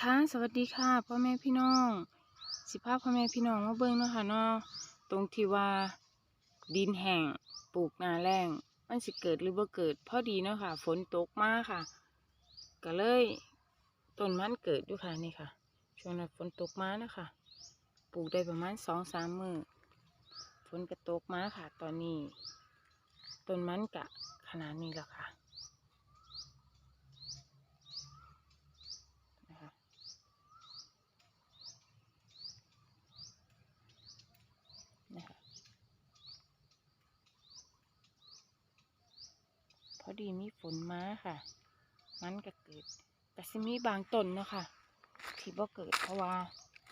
ค่ะสวัสดีค่ะพ่อแม่พี่น้อง สิภาพพ่อแม่พี่น้องมาเบิ่งเนาะค่ะเนาะตรงที่ว่าดินแห้งปลูกนาแรงมันสิเกิดหรือบ่เกิดพอดีเนาะค่ะ ฝนตกมากค่ะ ก็เลยต้นมันเกิดอยู่ค่ะนี่ค่ะ ช่วงนั้นฝนตกมานะคะปลูกได้ประมาณสองสามมือฝนก็ตกมาค่ะ ตอนนี้ต้นมันกะขนาดนี้แล้วค่ะ พอดีมีฝนมาค่ะ มันก็เกิด แต่สิมีบางต้นเนาะค่ะที่บ่เกิดเพราะว่า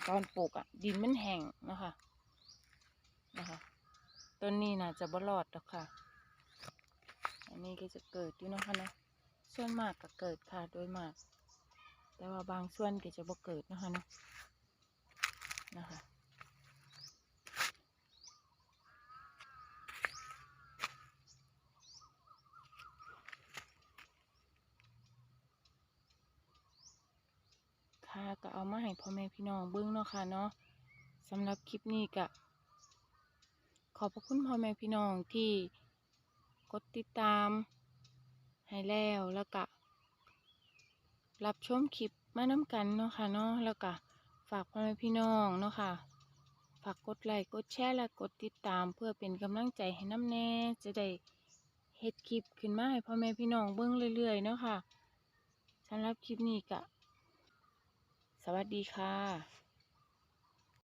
ตอนปลูกอะดินมันแห้งเนาะคะนะคะต้นนี้น่าจะบ่รอดหรอกค่ะ อันนี้ก็จะเกิดอยู่นะคะนะส่วนมากก็เกิดค่ะโดยมาก แต่ว่าบางส่วนก็จะบ่เกิดนะคะเนาะนะคะ ค่ะ ก็เอามาให้พ่อแม่พี่น้องเบิ้งเนาะค่ะเนาะสำหรับคลิปนี้ก็ขอบพระคุณพ่อแม่พี่น้องที่กดติดตาม ให้แล้วแล้วก็รับชมคลิปมาน้ำกันเนาะค่ะเนาะแล้วก็ฝากพ่อแม่พี่น้องเนาะค่ะฝากกดไลค์กดแชร์และกดติดตาม เพื่อเป็นกำลังใจให้น้ำแน่จะได้เฮ็ดคลิปขึ้นมาให้พ่อแม่พี่น้องเบิ้งเรื่อยๆเนาะค่ะสำหรับคลิปนี้ก็ สวัสดีค่ะ